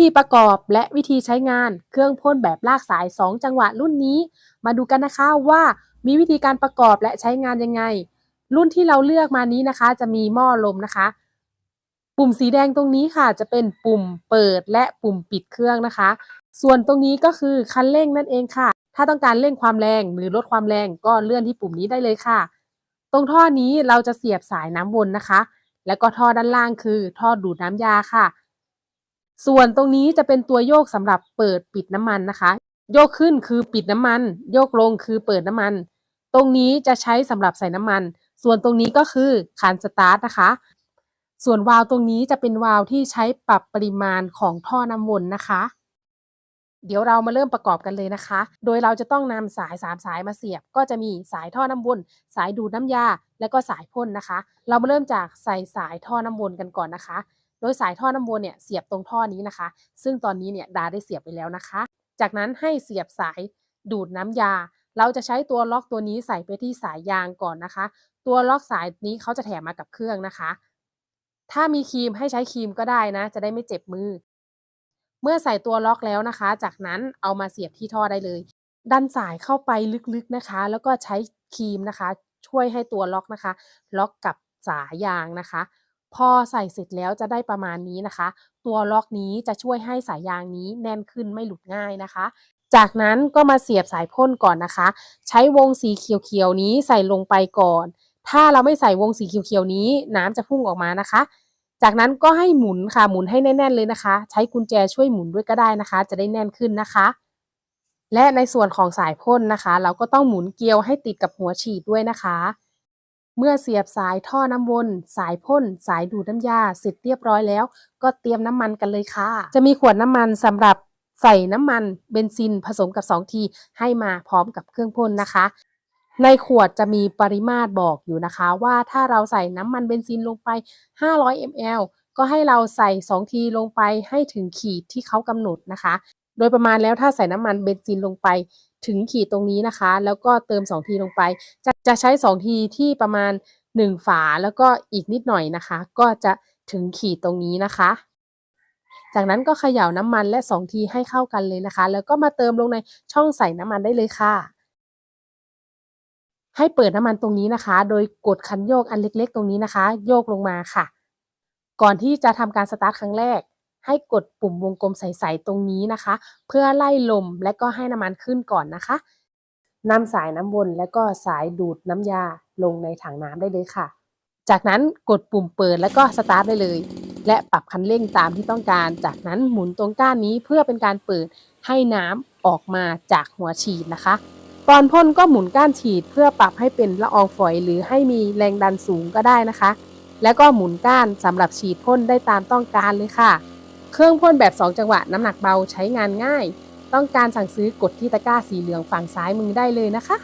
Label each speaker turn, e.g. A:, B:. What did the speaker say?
A: ธีประกอบและวิธีใช้งานเครื่องพ่นแบบลากสาย 2 จังหวะรุ่นนี้ มาดูกันนะคะว่ามีวิธีการประกอบและใช้งานยังไง รุ่นที่เราเลือกมานี้นะคะ จะมีหม้อลมนะคะ ปุ่มสีแดงตรงนี้ค่ะ จะเป็นปุ่มเปิดและปุ่มปิดเครื่องนะคะ ส่วนตรงนี้ก็คือคันเร่งนั่นเองค่ะ ถ้าต้องการเร่งความแรงหรือลดความแรงก็เลื่อนที่ปุ่มนี้ได้เลยค่ะ ตรงท่อนี้เราจะเสียบสายน้ำวนนะคะ แล้วก็ท่อด้านล่างคือท่อดูดน้ำยาค่ะ ส่วนตรงนี้จะเป็นตัวโยกสำหรับเปิดปิดน้ำมันนะคะ โยกขึ้นคือปิดน้ำมัน โยกลงคือเปิดน้ำมัน ตรงนี้จะใช้สำหรับใส่น้ำมัน ส่วนตรงนี้ก็คือคันสตาร์ทนะคะ ส่วนวาล์วตรงนี้จะเป็นวาล์วที่ใช้ปรับปริมาณของท่อน้ำวนนะคะ เดี๋ยวเรามาเริ่มประกอบกันเลยนะคะ โดยเราจะต้องนำสาย3สายมาเสียบ ก็จะมีสายท่อน้ำวน สายดูดน้ำยา และก็สายพ่นนะคะ เรามาเริ่มจากใส่สายท่อน้ำวนกันก่อนนะคะ โดยสายท่อน้ำวนเนี่ยเสียบตรงท่อนี้นะคะ ซึ่งตอนนี้เนี่ยดาได้เสียบไปแล้วนะคะ จากนั้นให้เสียบสายดูดน้ำยา เราจะใช้ตัวล็อกตัวนี้ใส่ไปที่สายยางก่อนนะคะ ตัวล็อกสายนี้เขาจะแถมมากับเครื่องนะคะ ถ้ามีครีมให้ใช้ครีมก็ได้นะ จะได้ไม่เจ็บมือ เมื่อใส่ตัวล็อกแล้วนะคะ จากนั้นเอามาเสียบที่ท่อได้เลย ดันสายเข้าไปลึกๆนะคะ แล้วก็ใช้ครีมนะคะ ช่วยให้ตัวล็อกนะคะ ล็อกกับสายยางนะคะ พอใส่เสร็จแล้วจะได้ประมาณนี้นะคะ ตัวล็อกนี้จะช่วยให้สายยางนี้แน่นขึ้นไม่หลุดง่ายนะคะ จากนั้นก็มาเสียบสายพ่นก่อนนะคะ ใช้วงสีเขียวๆนี้ใส่ลงไปก่อน ถ้าเราไม่ใส่วงสีเขียวๆนี้ น้ำจะพุ่งออกมานะคะ จากนั้นก็ให้หมุนค่ะหมุนให้แน่น ๆ เลยนะคะ ใช้กุญแจช่วยหมุนด้วยก็ได้นะคะ จะได้แน่นขึ้นนะคะและในส่วนของสายพ่นนะคะ เราก็ต้องหมุนเกลียวให้ติดกับหัวฉีดด้วยนะคะ เมื่อเสียบสายท่อน้ำวน สายพ่น สายดูดน้ำยาเสร็จเรียบร้อยแล้ว ก็เตรียมน้ำมันกันเลยค่ะ จะมีขวดน้ำมันสำหรับใส่น้ำมันเบนซินผสมกับ 2 ทีให้มาพร้อมกับเครื่องพ่นนะคะ ในขวดจะมีปริมาตรบอกอยู่นะคะ ว่าถ้าเราใส่น้ำมันเบนซินลงไป 500 ml ก็ให้เราใส่ 2 ทีลงไปให้ถึงขีดที่เขากำหนดนะคะ โดยประมาณแล้วถ้าใส่น้ำมันเบนซินลงไป ถึงขีดตรงนี้นะคะ แล้วก็เติม 2 ทีลงไป จะจะใช้ 2 ทีที่ประมาณ 1 ฝาแล้วก็อีกนิดหน่อยนะคะ ก็จะถึงขีดตรงนี้นะคะ จากนั้นก็เขย่าน้ำมันและ 2 ทีให้เข้ากันเลยนะคะ แล้วก็มาเติมลงในช่องใส่น้ำมันได้เลยค่ะ ให้เปิดน้ำมันตรงนี้นะคะ โดยกดคันโยกอันเล็กๆ ตรงนี้นะคะ โยกลงมาค่ะ ก่อนที่จะทำการสตาร์ทครั้งแรก ให้กดปุ่มวงกลมใสๆตรงนี้นะคะ เพื่อไล่ลมและก็ให้น้ำมันขึ้นก่อนนะคะนำสายน้ำวนและก็สายดูดน้ำยาลงในถังน้ำได้เลยค่ะ จากนั้นกดปุ่มเปิดแล้วก็สตาร์ทได้เลย และปรับคันเร่งตามที่ต้องการ จากนั้นหมุนตรงก้านนี้เพื่อเป็นการเปิดให้น้ำออกมาจากหัวฉีดนะคะตอนพ่นก็หมุนก้านฉีดเพื่อปรับให้เป็นละอองฝอยหรือให้มีแรงดันสูงก็ได้นะคะ แล้วก็หมุนก้านสำหรับฉีดพ่นได้ตามต้องการเลยค่ะ เครื่องพ่นแบบ 2 จังหวะน้ำหนักเบาใช้งานง่าย ต้องการสั่งซื้อกดที่ตะกร้าสีเหลืองฝั่งซ้ายมือได้เลยนะคะ